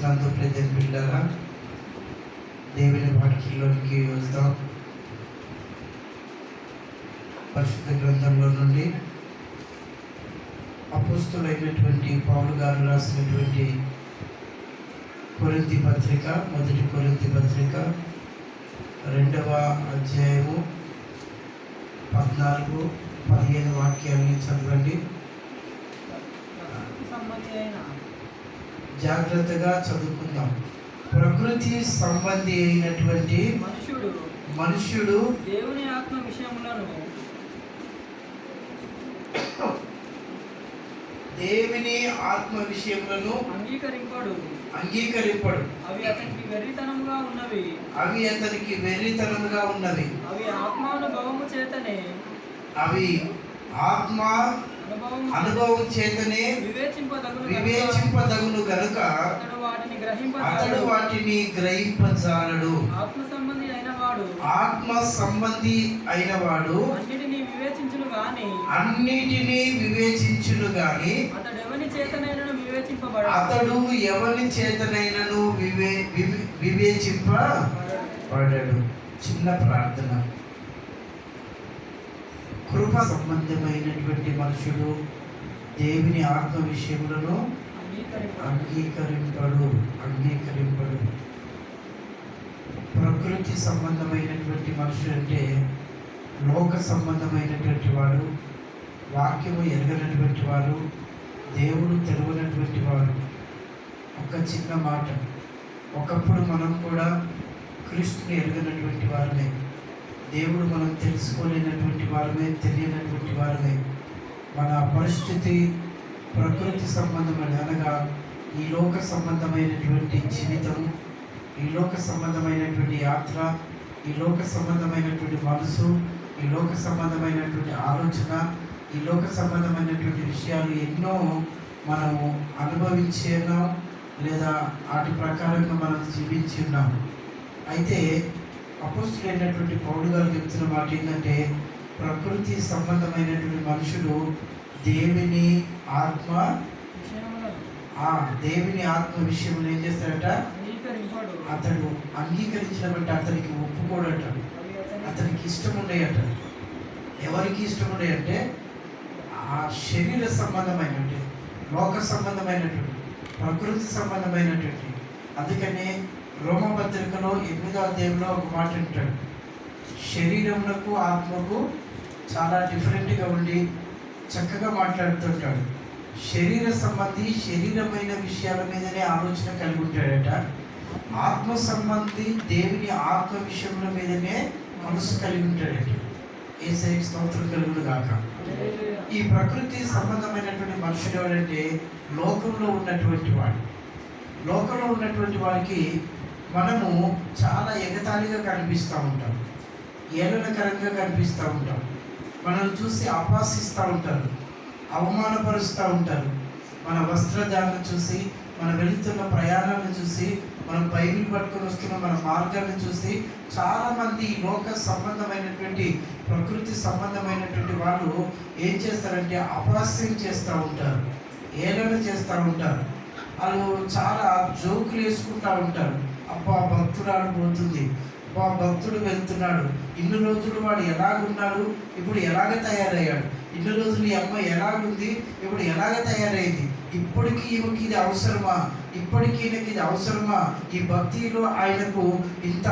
క్రీస్తునందు ప్రతి పిల్లరా దేవుని వాక్యంలోనికి వస్తాం. పరిశుద్ధ గ్రంథంలో నుండి అపుస్తులైనటువంటి పౌలు గారు రాసినటువంటి కొరింతి పత్రిక మొదటి కొరింతి పత్రిక రెండవ అధ్యాయము పద్నాలుగు పదిహేను వాక్యాన్ని చదవండి. జాగ్రత్తగా చదువుకుందాం. ప్రకృతి సంబంధి అయినటువంటి మనుషుడు. మనుష్యుడు దేవుని ఆత్మ విషయములను దేవుని ఆత్మ విషయములను అంగీకరింపడు. అంగీకరింపడు. అవి అతనికి వెర్రితనముగా ఉన్నవి. అవి అతనికి వెర్రితనముగా ఉన్నవి. అవి ఆత్మానుభవము చేతనే. అవి ఆత్మ అనుభవం చేతనే వివేచింపదగును గనుక. అతడు వాటిని గ్రహింపజాలడు ఆత్మ సంబంధి అయిన వాడు ఆత్మ సంబంధి అయిన వాడు అన్నిటిని వివేచించును గాని అన్నిటినీ వివేచించును గాని అతడు ఎవని చేతనైనను వివేచింపబడు అతడు ఎవరి చేతనైనను వివే- వివేచింపబడడు చిన్న ప్రార్థన. కృప సంబంధమైనటువంటి మనుషుడు దేవుని ఆత్మ విషయములను అంగీకరింపడు అంగీకరింపడు. ప్రకృతి సంబంధమైనటువంటి మనుషుడు అంటే లోక సంబంధమైనటువంటి వాడు వాక్యము ఎరగనటువంటి వారు దేవుడు తెలవనటువంటి వారు ఒక చిన్న మాట. ఒకప్పుడు మనం కూడా క్రీస్తుని ఎరగనటువంటి వారమే. దేవుడు మనం తెలుసుకోలేనటువంటి వారమే తెలియనటువంటి వారమే. మన పరిస్థితి ప్రకృతి సంబంధమైన అనగా ఈ లోక సంబంధమైనటువంటి జీవితం ఈ లోక సంబంధమైనటువంటి యాత్ర ఈ లోక సంబంధమైనటువంటి మనసు ఈ లోక సంబంధమైనటువంటి ఆలోచన ఈ లోక సంబంధమైనటువంటి విషయాలు ఎన్నో మనము అనుభవించేనా లేదా వాటి ప్రకారంగా మనం జీవించి ఉన్నాము అయితే అపోస్తుడైనటువంటి పౌరు గారు చెప్తున్న మాట ఏంటంటే ప్రకృతి సంబంధమైనటువంటి మనుషులు దేవుని ఆత్మ దేవుని ఆత్మ విషయంలో ఏం చేస్తాడట అతడు అంగీకరించిన బట్టి అతనికి ఒప్పుకోడట. అతనికి ఇష్టం ఉండేయట. ఎవరికి ఇష్టం ఉండేయంటే ఆ శరీర సంబంధమైనటువంటి లోక సంబంధమైనటువంటి ప్రకృతి సంబంధమైనటువంటి. అందుకనే రోమపత్రికలో ఎనిమిదో అధ్యాయంలో ఒక మాట అంటాడు శరీరమునకు ఆత్మకు చాలా డిఫరెంట్గా ఉండి చక్కగా మాట్లాడుతుంటాడు. శరీర సంబంధి శరీరమైన విషయాల మీదనే ఆలోచన కలిగి ఉంటాడట. ఆత్మ సంబంధి దేవుని ఆత్మ విషయముల మీదనే మనసు కలిగి ఉంటాడట. ఏసై స్తోత్రం కలుగును గాక. ఈ ప్రకృతి సంబంధమైనటువంటి మనుషుడు ఎవరంటే లోకంలో ఉన్నటువంటి వాడు. లోకంలో ఉన్నటువంటి వారికి మనము చాలా ఎగతాళిగా కనిపిస్తూ ఉంటాం. ఏలనకరంగా కనిపిస్తూ ఉంటాం. మనల్ని చూసి అపాసిస్తూ ఉంటారు. అవమానపరుస్తూ ఉంటారు. మన వస్త్రధారణ చూసి మనం వెళుతున్న ప్రయాణాలను చూసి మనం బైబిల్ పట్టుకొని వస్తున్న మన మార్గాన్ని చూసి చాలామంది ఈ లోక సంబంధమైనటువంటి ప్రకృతి సంబంధమైనటువంటి వాళ్ళు ఏం చేస్తారంటే అపహాస్యం చేస్తూ ఉంటారు. ఏలన చేస్తూ ఉంటారు. వాళ్ళు చాలా జోకులు వేసుకుంటూ ఉంటారు. అబ్బా భక్తురాలు పోతుంది. అబ్బా భక్తుడు వెళ్తున్నాడు. ఇన్ని రోజులు వాడు ఎలాగున్నాడు? ఇప్పుడు ఎలాగ తయారయ్యాడు? ఇన్ని రోజులు ఈ అమ్మాయి ఎలాగుంది? ఇప్పుడు ఎలాగ తయారైంది? ఇప్పటికీ ఈమెకి ఇది అవసరమా? ఇప్పటికీ ఈయనకి ఇది అవసరమా? ఈ భక్తిలో ఆయనకు ఇంత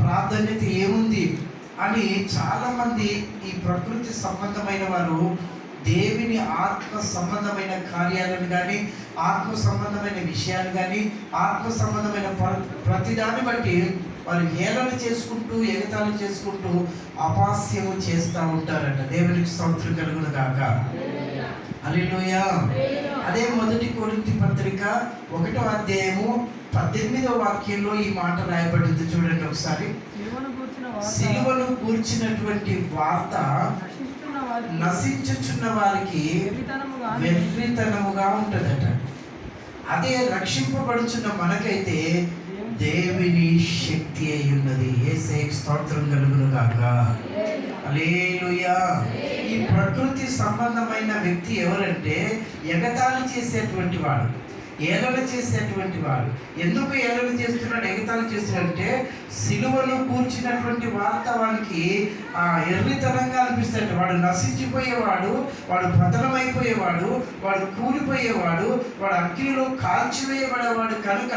ప్రాధాన్యత ఏముంది? అని చాలామంది ఈ ప్రకృతి సంబంధమైన వారు దేవుని ఆత్మ సంబంధమైన కార్యాలను కానీ ఆత్మ సంబంధమైన విషయాలు కానీ ఆత్మ సంబంధమైన ప్ర- ప్రతిదాన్ని బట్టి వారు హేళన చేసుకుంటూ ఎగతాళి చేసుకుంటూ అపాస్యము చేస్తూ ఉంటారట. దేవునికి స్తోత్రం కలుగును గాక. అలెలుయా అదే మొదటి కొరింథీ పత్రిక ఒకటో అధ్యాయము పద్దెనిమిదో వాక్యంలో ఈ మాట రాయబడింది. చూడండి ఒకసారి. సిలువను కూర్చినటువంటి వార్త నశించుచున్న వారికి వెర్రితనముగా ఉంటుందట. అదే రక్షింపబడుచున్న మనకైతే దేవుని శక్తి అయి ఉన్నది ఏసే స్తోత్రం కలుగును గాక. అలేలుయా ఈ ప్రకృతి సంబంధమైన వ్యక్తి ఎవరంటే ఎగతాళి చేసేటువంటి వాడు. ఏలన చేసేటువంటి వాడు. ఎందుకు ఏలన చేస్తున్నాడు ఎగతాలు చేస్తున్నాడంటే సిలువను కూర్చినటువంటి వాస్తవానికి ఆ ఎర్రితనంగా అనిపిస్తాడు. వాడు నశించిపోయేవాడు వాడు పతనమైపోయేవాడు వాడు కూలిపోయేవాడు వాడు అగ్నిలో కాల్చివేయబడేవాడు కనుక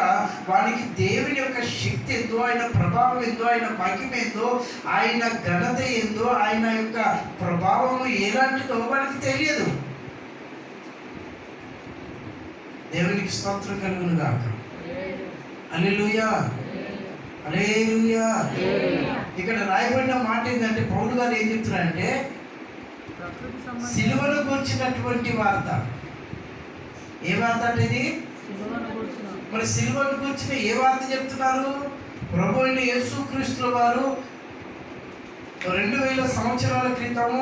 వాడికి దేవుని యొక్క శక్తి ఎంతో ఆయన ప్రభావం ఎంతో ఆయన మహిమ ఎందో ఆయన ఘనత ఏందో ఆయన యొక్క ప్రభావము ఎలాంటిదో వాడికి తెలియదు. దేవునికి స్తోత్రం కలుగును గాక అల్లెలుయా అలేలుయా ఇక్కడ రాయబడిన మాట ఏంటంటే పౌలు గారు ఏం చెప్తున్నారంటే సిలువను కూర్చున్నటువంటి వార్త. ఏ వార్త అంటే ఇది? మరి సిలువను కూర్చుని ఏ వార్త చెప్తున్నారు? ప్రభు అయిన యేసుక్రీస్తుల వారు రెండు వేల సంవత్సరాల క్రితము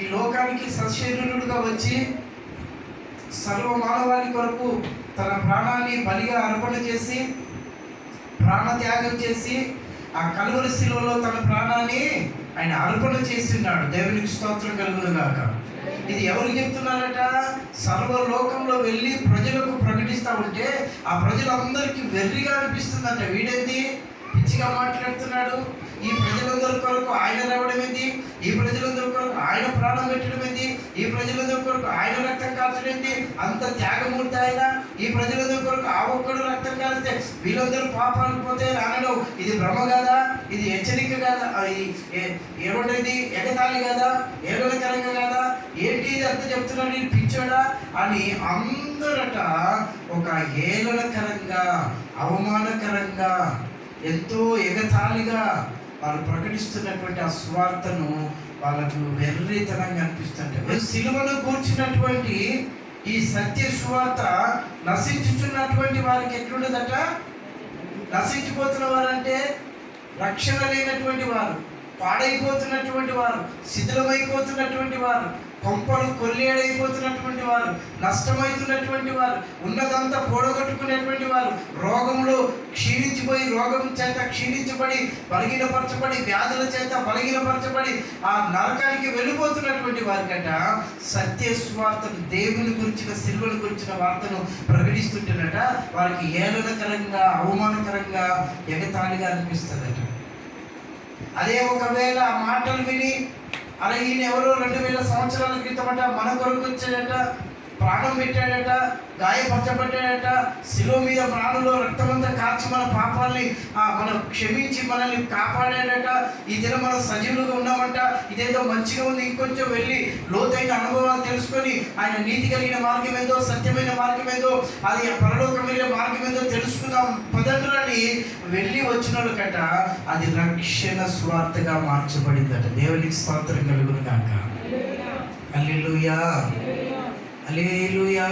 ఈ లోకానికి సశరీరుడుగా వచ్చి సర్వ మానవాళి కొరకు తన ప్రాణాన్ని బలిగా అర్పణ చేసి ప్రాణత్యాగం చేసి ఆ కలువరి శిలువలో తన ప్రాణాన్ని ఆయన అర్పణ చేస్తున్నాడు దేవునికి స్తోత్రం కలుగును గాక ఇది ఎవరు చెప్తున్నారట? సర్వలోకంలో వెళ్ళి ప్రజలకు ప్రకటిస్తూ ఉంటే ఆ ప్రజలందరికీ వెర్రిగా అనిపిస్తుందంట. వీడేంది? పిచ్చిగా మాట్లాడుతున్నాడు. ఈ ప్రజలందరి కొరకు ఆయన రావడం ఏంటి? ఈ ప్రజలందరి కొరకు ఆయన ప్రాణం పెట్టడం ఏంటి? ఈ ప్రజలందరి కొరకు ఆయన రక్తం కాల్చడం ఏంటి? అంత త్యాగమూర్తి ఆయన. ఈ ప్రజలందరి కొరకు ఆ ఒక్కడు రక్తం కాల్చితే వీళ్ళందరూ పాపాలు పోతే అనడం. ఇది భ్రమ కాదా? ఇది హెచ్చరిక కాదా? ఏమంటది? ఎగతాళి కాదా? ఏడవకరంగా కాదా? ఏంటి ఇది అంత చెప్తున్నాడు? ఈ పిచ్చోడా? అని అందరట ఒక ఏలనకరంగా అవమానకరంగా ఎంతో ఎగతాళిగా వాళ్ళు ప్రకటిస్తున్నటువంటి ఆ స్వార్థను వాళ్ళకు వెర్రితనంగా అనిపిస్తుంటే సిలువను కూర్చున్నటువంటి ఈ సత్య సువార్త నశించుచున్నటువంటి వారికి ఎట్లుండదట? నశించిపోతున్న వారంటే రక్షణ లేనటువంటి వారు పాడైపోతున్నటువంటి వారు శిథిలమైపోతున్నటువంటి వారు కొంపలు కొల్లేడైపోతున్నటువంటి వారు నష్టమవుతున్నటువంటి వారు ఉన్నదంతా పొడగొట్టుకునేటువంటి వారు రోగంలో క్షీణి రోగం చేత క్షీణించబడి బలహీనపరచబడి వ్యాధుల చేత బలహీనపరచబడి ఆ నరకానికి వెళ్ళిపోతున్నటువంటి వారికట సత్య స్వార్థను దేవుని గురించిన సిల్వను గురించిన వార్తను ప్రకటిస్తుంటేనట వారికి ఏలనకరంగా అవమానకరంగా ఎగతాళిగా అనిపిస్తుందట. అదే ఒకవేళ ఆ మాటలు విని అలా ఈయన ఎవరో రెండు వేల సంవత్సరాల క్రితమట మన కొరకు వచ్చాడట. ప్రాణం పెట్టాడట గాయపరచబడ్డాడట. శిలువ మీద ప్రాణంలో రక్తమంతా కాచి మన పాపాలని మనం క్షమించి మనల్ని కాపాడాడట. ఈ దినం మనం సజీవులుగా ఉన్నామంట. ఇదేదో మంచిగా ఉంది. ఇంకొంచెం వెళ్ళి లోతైన అనుభవాలు తెలుసుకొని ఆయన నీతి కలిగిన మార్గం ఏదో సత్యమైన మార్గం ఏదో అది పరలోకం వెళ్ళే మార్గం ఏదో తెలుసుకుందాం. పదండ్రని వెళ్ళి వచ్చిన అది రక్షణ స్వార్థగా మార్చబడిందట. దేవునికి స్వార్థం కలుగును కాక అల్లెలుయా అలేలుయా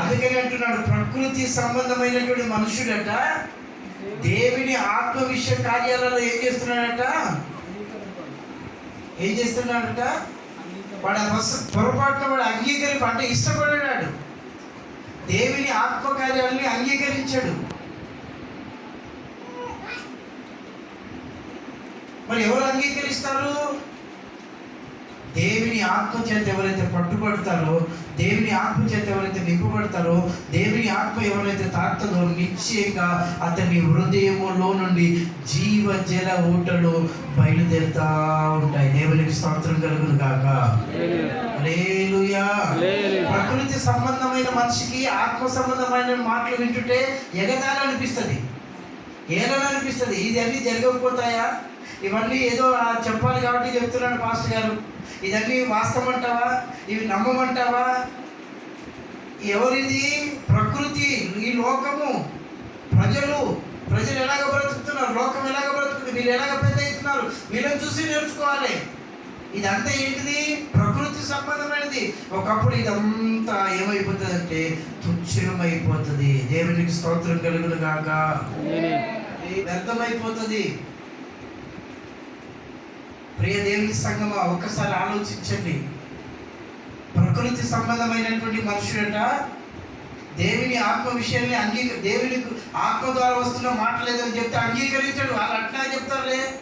అందుకని అంటున్నాడు ప్రకృతి సంబంధమైనటువంటి మనుషుడట దేవుని ఆత్మ విషయ కార్యాలలో ఏం చేస్తున్నాడట? ఏం చేస్తున్నాడట? వాడు పొరపాటున వాడు అంగీకరి అంటే ఇష్టపడాడు దేవుని ఆత్మ కార్యాలని అంగీకరించాడు. మరి ఎవరు అంగీకరిస్తారు? దేవుని ఆత్మ చేత ఎవరైతే పట్టుబడతారో దేవుని ఆత్మ చేత ఎవరైతే నింపబడతారో దేవుని ఆత్మ ఎవరైతే తాకుతుందో నిశ్చయంగా అతని హృదయములో నుండి జీవ జల ఊటలు బయలుదేరుతా ఉంటాయి. దేవునికి స్తోత్రం కలుగును కాక. ప్రకృతి సంబంధమైన మనిషికి ఆత్మ సంబంధమైన మాటలు వింటుంటే ఎగతాళి అనిపిస్తుంది ఏలని అనిపిస్తుంది ఇది అన్నీ జరగకపోతాయా? ఇవన్నీ ఏదో చెప్పాలి కాబట్టి చెప్తున్నాడు పాస్టర్ గారు. ఇదన్నీ వాస్తవం అంటావా ఇవి నమ్మమంటావా? ఎవరిది? ప్రకృతి ఈ లోకము ప్రజలు ప్రజలు ఎలాగ బ్రతుకుతున్నారు? లోకం ఎలాగ బ్రతుకుతుంది? వీళ్ళు ఎలాగ పెద్ద అవుతున్నారు? వీళ్ళని చూసి నేర్చుకోవాలి. ఇదంతా ఏంటిది? ప్రకృతి సంబంధమైనది. ఒకప్పుడు ఇదంతా ఏమైపోతుంది అంటే తుచ్చమైపోతుంది దేవునికి స్తోత్రం కలుగును గాక. ఇది వ్యర్థమైపోతుంది. ప్రియ దేవుని సంగమా ఒక్కసారి ఆలోచించండి. ప్రకృతి సంబంధమైనటువంటి మనుషుడట దేవుని ఆత్మ విషయాన్ని అంగీక దేవుని ఆత్మ ద్వారా వస్తున్న మాట చెప్తే అంగీకరించాడు. వాళ్ళు అట్లా చెప్తారులే.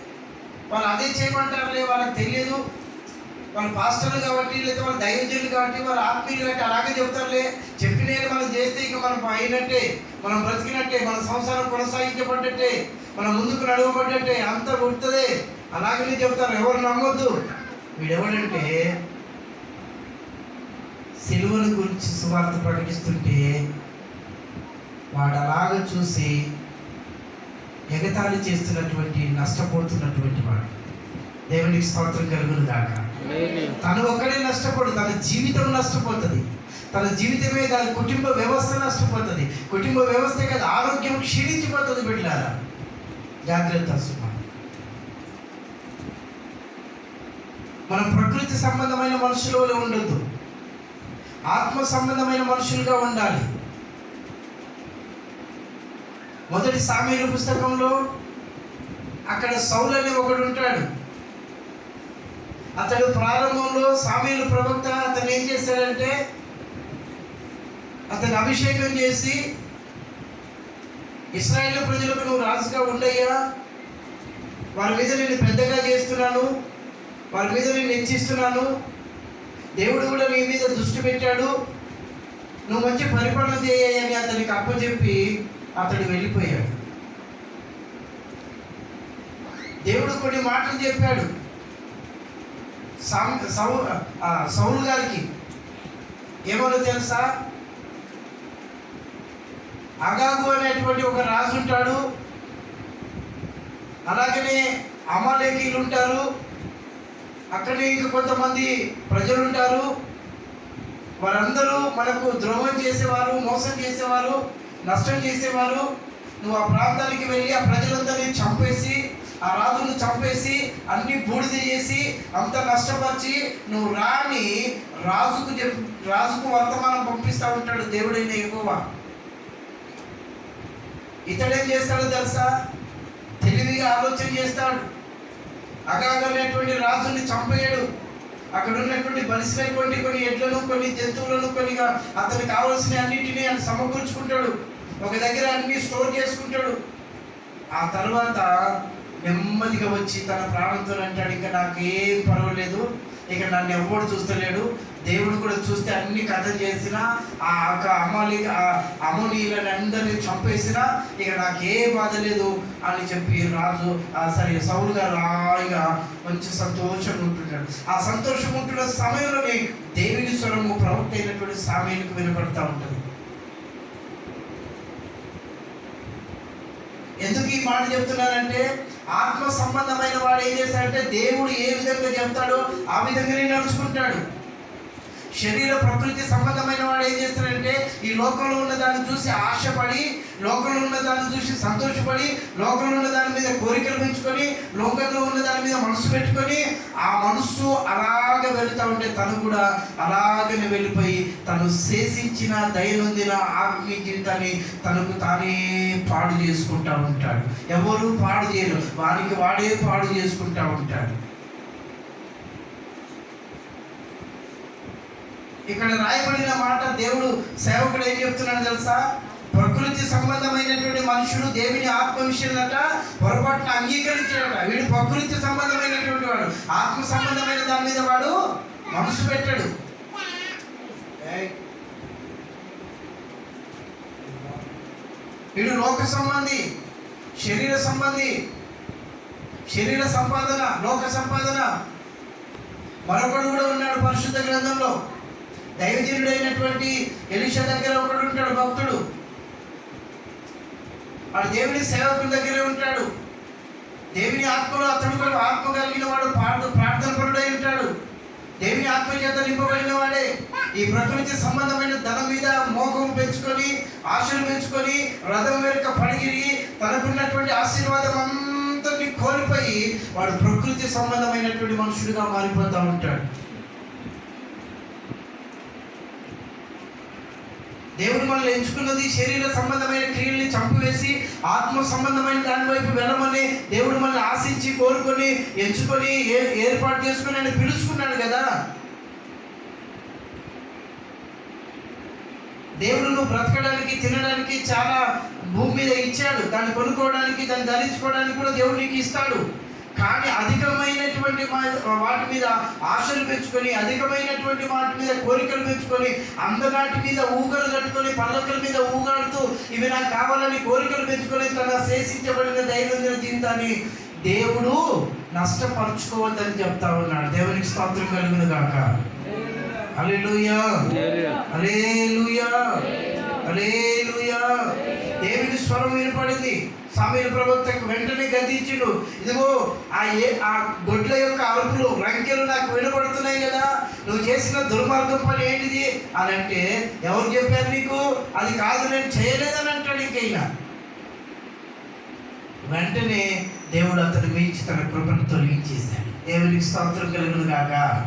వాళ్ళు అదే చేయమంటారులే వాళ్ళకి తెలియదు. వాళ్ళు పాస్టర్లు కాబట్టి లేదా వాళ్ళు దైవజనులు కాబట్టి వాళ్ళు ఆత్మీయులు కాబట్టి అలాగే చెప్తారులే. చెప్పిన మనం చేస్తే ఇక మనం అయినట్టే. మనం బ్రతికినట్టే. మన సంసారం కొనసాగించబడ్డట్టే. మనం ముందుకు నడవబడ్డట్టే. అంత గుర్తుదే అలాగనే చెప్తారు ఎవరు నమ్మొద్దు. వీడెవడంటే సిలువను గురించి సువార్త ప్రకటిస్తుంటే వాడు అలాగ చూసి ఎగతాళి చేస్తున్నటువంటి నష్టపోతున్నటువంటి వాడు. దేవునికి స్తోత్రం కలుగును గాక తను ఒక్కడే నష్టపోడు తన జీవితం నష్టపోతుంది. తన జీవితమే దాని కుటుంబ వ్యవస్థ నష్టపోతుంది. కుటుంబ వ్యవస్థ కాదు ఆరోగ్యం క్షీణించిపోతుంది బిడ్డారా. జాగ్రత్త సుమా. మనం ప్రకృతి సంబంధమైన మనుషులు ఉండొద్దు. ఆత్మ సంబంధమైన మనుషులుగా ఉండాలి. మొదటి సామీల పుస్తకంలో అక్కడ సౌలు అనే ఒకడు ఉంటాడు. అతడు ప్రారంభంలో సామీలు ప్రవక్త అతను ఏం చేశాడంటే అతను అభిషేకం చేసి ఇస్రాయేల్ ప్రజలకు నువ్వు రాజుగా ఉండయ్యా. వారి మీద నేను పెద్దగా చేస్తున్నాను. వారి మీద నేను హెచ్చిస్తున్నాను. దేవుడు కూడా నీ మీద దృష్టి పెట్టాడు. నువ్వు మంచి పరిపాలన చేయాలని అతనికి అప్పచెప్పి అతడు వెళ్ళిపోయాడు. దేవుడు కొన్ని మాటలు చెప్పాడు. సామ్ సౌ ఆ, సౌలు గారికి. ఏమో తెలుసా? అగాగు అనేటువంటి ఒక రాజు ఉంటాడు. అలాగనే అమలేకీలు ఉంటారు. అక్కడే ఇంకా కొంతమంది ప్రజలు ఉంటారు వారందరూ మనకు ద్రోహం చేసేవారు మోసం చేసేవారు నష్టం చేసేవారు. నువ్వు ఆ ప్రాంతానికి వెళ్ళి ఆ ప్రజలందరినీ చంపేసి ఆ రాజును చంపేసి అన్ని బూడిద చేసి అంత నష్టపరిచి నువ్వు రాని రాజుకు రాజుకు వర్తమానం పంపిస్తూ ఉంటాడు దేవుడైన ఎక్కువ ఇతడేం చేస్తాడో తెలుసా? తెలివిగా ఆలోచన చేస్తాడు. అగాగనేటువంటి రాజుని చంపేయడు. అక్కడ ఉన్నటువంటి బలిసినటువంటి కొన్ని ఎడ్లను కొన్ని జంతువులను కొన్ని అతను కావలసిన అన్నిటినీ ఆయన సమకూర్చుకుంటాడు. ఒక దగ్గర అన్ని స్టోర్ చేసుకుంటాడు. ఆ తర్వాత నెమ్మదిగా వచ్చి తన ప్రాణంతో అంటాడు ఇంకా నాకేం పర్వాలేదు. ఇక నన్ను ఎవ్వడు చూస్తలేడు? దేవుడు కూడా చూస్తే అన్ని కథ చేసిన ఆ యొక్క అమలి ఆ అమోనీయులని అందరినీ చంపేసిన ఇక నాకు ఏ బాధ లేదు అని చెప్పి రాజు సరే సౌలు గారు రాయిగా మంచి సంతోషంగా ఉంటున్నాడు. ఆ సంతోషం ఉంటున్న సమయంలోనే దేవుని స్వరము ప్రవక్త అయినటువంటి సామీలకు వినపడతా ఉంటుంది. ఎందుకు ఈ మాట చెప్తున్నానంటే ఆత్మ సంబంధమైన వాడు ఏం చేస్తాడంటే దేవుడు ఏ విధంగా చెప్తాడో ఆ విధంగానే నడుచుకుంటాడు. శరీర ప్రకృతి సంబంధమైన వాడు ఏం చేస్తాడంటే ఈ లోకంలో ఉన్న దాన్ని చూసి ఆశపడి లోకంలో ఉన్న దాన్ని చూసి సంతోషపడి లోకంలో ఉన్న దాని మీద కోరికలు పెంచుకొని లోకంలో ఉన్న దాని మీద మనసు పెట్టుకొని ఆ మనస్సు అలాగే వెళుతూ ఉంటే తను కూడా అలాగనే వెళ్ళిపోయి తను శేషించిన దయనొందిన ఆత్మీయ జీవితాన్ని తనకు తానే పాడు చేసుకుంటా ఉంటాడు. ఎవరు పాడు చేయరు. వారికి వాడే పాడు చేసుకుంటా ఉంటాడు. ఇక్కడ రాయబడిన మాట దేవుడు సేవకుడు ఏం చెప్తున్నాడు తెలుసా? ప్రకృతి సంబంధమైనటువంటి మనుషుడు దేవుని ఆత్మ విషయంలో పొరపాటున అంగీకరించాడట. వీడు ప్రకృతి సంబంధమైనటువంటి వాడు. ఆత్మ సంబంధమైన దాని మీద వాడు మనసు పెట్టాడు. వీడు లోక సంబంధి శరీర సంబంధి శరీర సంపాదన లోక సంపాదన. మరొకడు కూడా ఉన్నాడు పరిశుద్ధ గ్రంథంలో. దైవజనుడైనటువంటి ఎలిషా దగ్గర ఒకడు ఉంటాడు భక్తుడు. వాడు దేవుని సేవకుని దగ్గరే ఉంటాడు. దేవుని ఆత్మలో అతడు కూడా ఆత్మ కలిగిన వాడు పాడు ప్రార్థన పరుడై ఉంటాడు. దేవుని ఆత్మ చేత నింపబడిన వాడే. ఈ ప్రకృతి సంబంధమైన ధనం మీద మోహం పెంచుకొని ఆశలు పెంచుకొని రథం వెనుక పడిగిరి తనకున్నటువంటి ఆశీర్వాదం అంతటిని కోల్పోయి వాడు ప్రకృతి సంబంధమైనటువంటి మనుషుడిగా మారిపోతూ ఉంటాడు. దేవుడు మనల్ని ఎంచుకున్నది శరీర సంబంధమైన క్రియల్ని చంపివేసి ఆత్మ సంబంధమైన దాని వైపు వెళ్ళమని దేవుడు మనల్ని ఆశించి కోరుకొని ఎంచుకొని ఏ- ఏర్పాటు చేసుకుని ఆయన పిలుచుకున్నాడు కదా. దేవుడు నువ్వు బ్రతకడానికి తినడానికి చాలా భూమి మీద ఇచ్చాడు. దాన్ని కొనుక్కోవడానికి దాన్ని ధరించుకోవడానికి కూడా దేవుడు నీకు ఇస్తాడు. కానీ అధికమైనటువంటి మా- వాటి మీద ఆశలు పెంచుకొని అధికమైనటువంటి వాటి మీద కోరికలు పెంచుకొని అందనాటి మీద ఊగలు కట్టుకొని పల్లకల మీద ఊగాడుతూ ఇవి నాకు కావాలని కోరికలు పెంచుకొని తన శేషించబడిన దైనందిన జీవితాన్ని దేవుడు నష్టపరుచుకోవద్దని చెప్తా ఉన్నాడు. దేవునికి స్తోత్రం కలుగును గాక. హల్లెలూయా. అరే హల్లెలూయా. దేవుని స్వరం వినపడింది. సమీర ప్రవక్తకు వెంటనే గద్దించుడు. ఇదిగో ఆ ఏ ఆ గొడ్ల యొక్క అరుపులు రంకెలు నాకు వినబడుతున్నాయి కదా. నువ్వు చేసిన దుర్మార్గం పని ఏంటిది? అని అంటే ఎవరు చెప్పారు నీకు? అది కాదు నేను చేయలేదని అంటాడు ఇంకైనా. వెంటనే దేవుడు అతను మించి తన కృపను తొలగించేశాడు. దేవునికి స్తోత్రం కలుగును కాక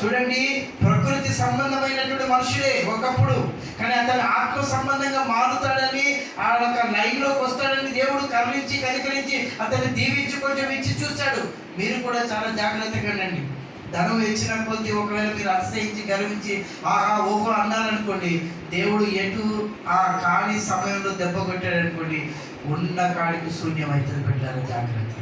చూడండి ప్రకృతి సంబంధమైనటువంటి మనుషులే ఒకప్పుడు. కానీ అతను ఆత్మ సంబంధంగా మారుతాడని ఆ ఒక లైన్లోకి వస్తాడని దేవుడు కరుణించి కనికరించి అతన్ని దీవించి కొంచెం ఇచ్చి చూశాడు మీరు కూడా చాలా జాగ్రత్తగా ఉండండి. ధనం ఇచ్చిన కొద్దీ ఒకవేళ మీరు అతిశయించి గర్వించి ఆహా ఓహో అన్నారనుకోండి దేవుడు ఎటు ఆ కాని సమయంలో దెబ్బ కొట్టాడు అనుకోండి ఉన్న కాడికి శూన్యం అవుతుంది పెట్టారు జాగ్రత్త.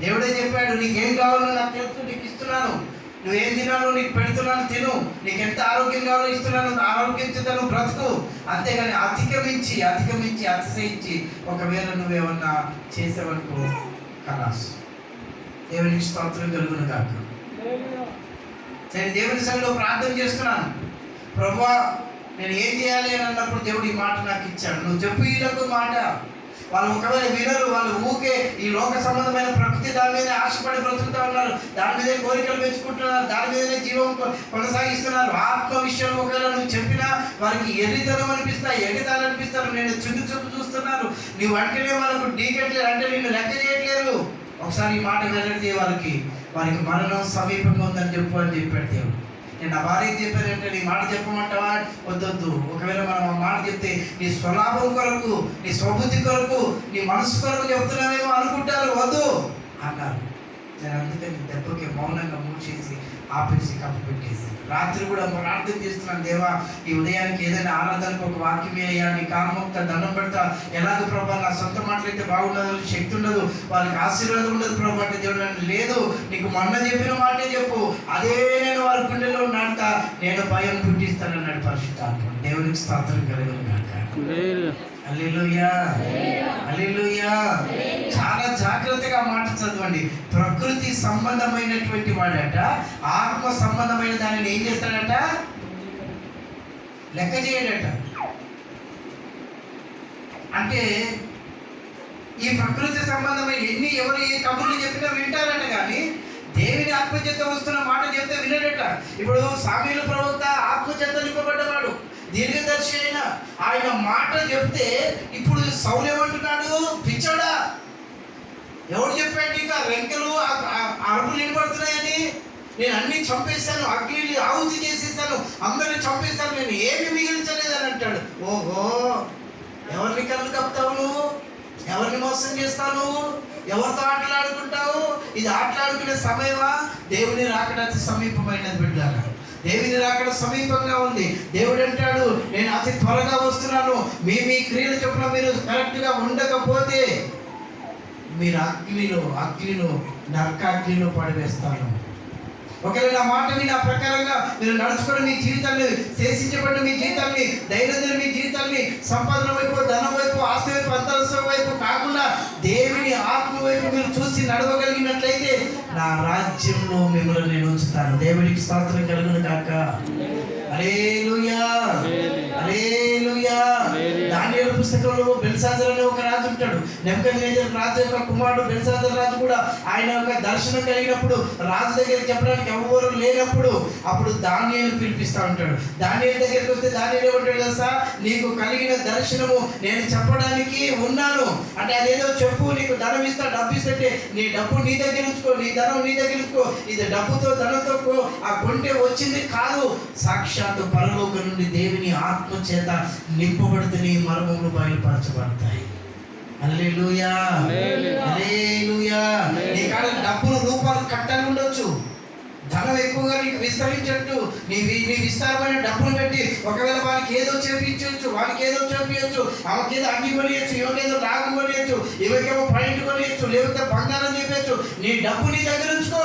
దేవుడే చెప్పాడు నీకేం కావాలో నాకు తెలుసు నీకు ఇస్తున్నాను. నువ్వేం తినాలో నీకు పెడుతున్నాను తిను. నీకు ఎంత ఆరోగ్యం కావాలో ఇస్తున్నాను ఆరోగ్యంచుతాను బ్రతుకు. అంతేగాని అతిక్రమించి అతిక్రమించి అతిశయించి ఒకవేళ నువ్వేమన్నా చేసావనుకో కలాస్. దేవునికి స్తోత్రం కలుగును కాక నేను దేవుని సన్నిలో ప్రార్థన చేస్తున్నాను. ప్రభా నేను ఏం చేయాలి అని అన్నప్పుడు దేవుడు ఈ మాట నాకు ఇచ్చాడు. నువ్వు చెప్పు వీళ్ళకు మాట. వాళ్ళు ఒకవేళ వినరు వాళ్ళు ఊకే ఈ లోక సంబంధమైన ప్రకృతి దాని మీద ఆశపడి బ్రతుకుతా ఉన్నారు. దాని మీదే కోరికలు పెంచుకుంటున్నారు దాని మీదనే జీవం కొనసాగిస్తున్నారు. ఆత్మ విషయం ఒకవేళ నువ్వు చెప్పినా వారికి ఎర్రితనం అనిపిస్తా ఎగతాలు అనిపిస్తారు. నేను చుట్టు చుట్టూ చూస్తున్నారు. నీ వెంటనే వాళ్ళకు డీకెట్లేరు అంటే నిన్ను లెక్క చేయట్లేరు. ఒకసారి ఈ మాట వెళ్ళడితే వారికి వారికి మరణం సమీపంగా ఉందని చెప్పు అని చెప్పాడు దేవుడు. నేను నా భార్య చెప్పానంటే నీ మాట చెప్పమంటావా? వద్దొద్దు. ఒకవేళ మనం ఆ మాట చెప్తే నీ స్వలాభం కొరకు నీ స్వబుద్ధి కొరకు నీ మనసు కొరకు చెప్తున్నావేమో అనుకుంటారు. వద్దు. అన్నారు నేను అందుకని దెబ్బకి మౌనంగా మూసేసి ఆపేసి కప్పు పెట్టేసి. రాత్రి కూడా ప్రార్థన చేస్తున్నాను దేవా ఈ ఉదయానికి ఏదైనా ఆరాధనకు ఒక వాక్యమే అయ్యా నీ కామొక్క దండం పెడతా. ఎలాగ ప్రభా నా సొంత మాటలైతే బాగుండదు శక్తి ఉండదు వాళ్ళకి ఆశీర్వాదం ఉండదు ప్రభా అంటే దేవుడు నన్ను లేదు. నీకు మొన్న చెప్పిన మాటే చెప్పు. అదే నేను వారి గుండెలో నాటుతా. నేను భయం పుట్టిస్తానన్నాడు పరిశుద్ధాత్ముడు. దేవునికి స్తోత్రం కలుగును కాక చాలా జాగ్రత్తగా మాట చదవండి. ప్రకృతి సంబంధమైనటువంటి వాడట ఆత్మ సంబంధమైన దానిని ఏం చేస్తాడట? లెక్క చేయడట. అంటే ఈ ప్రకృతి సంబంధమైన ఎన్ని ఎవరు ఏ కబుర్లు చెప్పినా వింటారట కానీ దేవుని ఆత్మచేత వస్తున్న మాట చెప్తే వినడట. ఇప్పుడు సామీలు ప్రవక్త ఆత్మచేత నింపబడ్డవాడు. దీర్ఘదర్శి అయిన ఆయన మాట చెప్తే ఇప్పుడు సౌలు ఏమంటున్నాడు? పిచ్చోడా. ఎవడు చెప్పాడు ఇంకా రెంకెలు ఆ- ఆ- అరుపులు నేను అన్ని చంపేశాను అగ్ని ఆహుతి చేసేసాను అందరిని చంపేశాను నేను ఏమి మిగిల్చలేదని అంటాడు. ఓహో ఎవరిని కళ్ళు కప్తావు నువ్వు? ఎవరిని మోసం చేస్తావు? నువ్వు ఎవరితో ఆటలాడుకుంటావు? ఇది ఆటలాడుకునే సమయమా? దేవుని రాకడానికి సమీపమైనది బిడ్డారా. దేవుని రాకడ సమీపంగా ఉంది. దేవుడు అంటాడు నేను అతి త్వరగా వస్తున్నాను. మీ మీ క్రియలు చొప్పున మీరు కరెక్ట్గా ఉండకపోతే మీరు అగ్నిలో అగ్నిలో నరకాగ్నిలో పడివేస్తాను. ఒకవేళ నా మాట మీ నా ప్రకారంగా మీరు నడుచుకుని మీ జీవితాన్ని శేషించబడిన మీ జీవితాన్ని దైనందిన మీ జీవితాన్ని సంపాదన వైపు ధనం వైపు ఆస్తి వైపు అంతరస్సు వైపు కాకుండా దేవుని ఆత్మ వైపు మీరు చూసి నడవగలిగినట్లయితే నా రాజ్యంలో మిమ్మల్ని నేను ఉంచుతాను. దేవునికి స్తోత్రం కలుగును కాక అలేలుయా అలేలుయా దానియేలు పుస్తకంలో బెల్సాజర్ అనే ఒక రాజు ఉంటాడు. నెమ్మకద్నేజర్ రాజు యొక్క కుమారుడు బెల్సాజర్ రాజు కూడా ఆయన యొక్క దర్శనం కలిగినప్పుడు రాజు దగ్గర చెప్పడానికి ఎవరు లేనప్పుడు అప్పుడు దానియలు పిలిపిస్తా ఉంటాడు. దానియేలు దగ్గరికి వస్తే దానియలు ఏమంటాడు తెలుసా? నీకు కలిగిన దర్శనము నేను చెప్పడానికి ఉన్నాను. అంటే అదేదో చెప్పు నీకు ధనం ఇస్తా డబ్బు ఇస్తే నీ డబ్బు నీ దగ్గర ఉంచుకో నీ ధనం నీ దగ్గర ఉంచుకో ఇది డబ్బుతో ధనంతో ఆ కొంటే వచ్చింది కాదు. సాక్షాత్తు పరలోక నుండి దేవుని ఆత్మ చేత నింపబడుతుంది మర్మములు బయలుపరచబడతాయి. నీ కాడ డబ్బులు రూపాయలు కట్టాలి ఉండొచ్చు. ధనం ఎక్కువగా నీకు విస్తరించట్టు. నీ నీ విస్తారమైన డబ్బులు పెట్టి ఒకవేళ వానికి ఏదో చేపించవచ్చు వానికి ఏదో చేపించవచ్చు ఆమెకేదో అన్ని కొనియచ్చు ఈమెకేదో నాగు కొనియచ్చు ఈమెకేమో పాయింట్ కొనియచ్చు లేకపోతే బంగారం చెప్పచ్చు నీ డబ్బు నీ దగ్గర ఉంచుకో.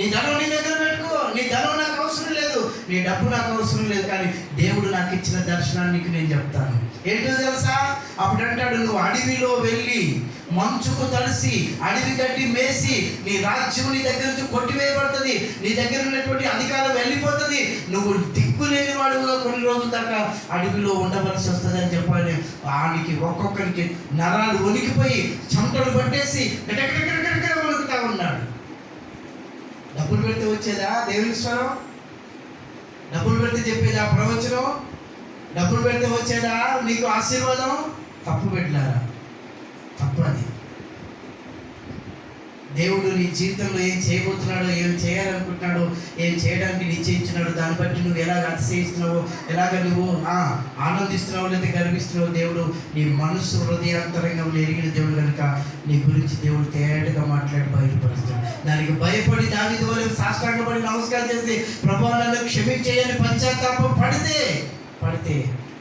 నీ ధనం నీ దగ్గర పెట్టుకో. నీ ధనం నాకు అవసరం లేదు. నీ డబ్బు నాకు అవసరం లేదు కానీ దేవుడు నాకు ఇచ్చిన దర్శనానికి నేను చెప్తాను. ఏంటో తెలుసా? అప్పుడు అంటాడు నువ్వు అడవిలో వెళ్ళి మంచుకు తడిసి అడవి గడ్డి మేసి నీ రాజ్యం నీ దగ్గర నుంచి కొట్టివేయబడుతుంది. నీ దగ్గర ఉన్నటువంటి అధికారం వెళ్ళిపోతుంది. నువ్వు దిక్కు లేని వాడుగా కొన్ని రోజుల దాకా అడవిలో ఉండవలసి వస్తుంది అని చెప్పాలి వానికి ఒక్కొక్కరికి నరాలు వణికిపోయి చెమటలు పట్టేసి గటగటగటగటగట వణుకుతా ఉన్నాడు. డబ్బులు పెడితే వచ్చేదా దేవుని స్వరం? డబ్బులు పెడితే చెప్పేదా ప్రవచనం? డబ్బులు పెడితే వచ్చేదా? నీకు ఆశీర్వాదం? తప్పు పెట్టినారా తప్పు అది దేవుడు నీ జీవితంలో ఏం చేయబోతున్నాడో ఏం చేయాలనుకుంటున్నాడో ఏం చేయడానికి నిశ్చయించున్నాడో దాన్ని బట్టి నువ్వు ఎలాగ అతిశయిస్తున్నావో ఎలాగ నువ్వు ఆనందిస్తున్నావు ఆనందిస్తున్నావో లేదా గర్విస్తున్నావు దేవుడు నీ మనసు హృదయాంతరంగంలో ఎరిగిన దేవుడు కనుక నీ గురించి దేవుడు తేటగా మాట్లాడి బయటపరుస్తాడు దానికి భయపడి దాని ద్వారా సాష్టాంగపడి నమస్కారం చేసి ప్రభావాలను క్షమించేయని పశ్చాత్తాపం పడితే పడితే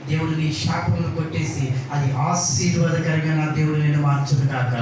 దేవుడు నీ శాపమును కొట్టేసి అది ఆశీర్వాదకరంగా నా దేవుడు నేను మార్చును కాక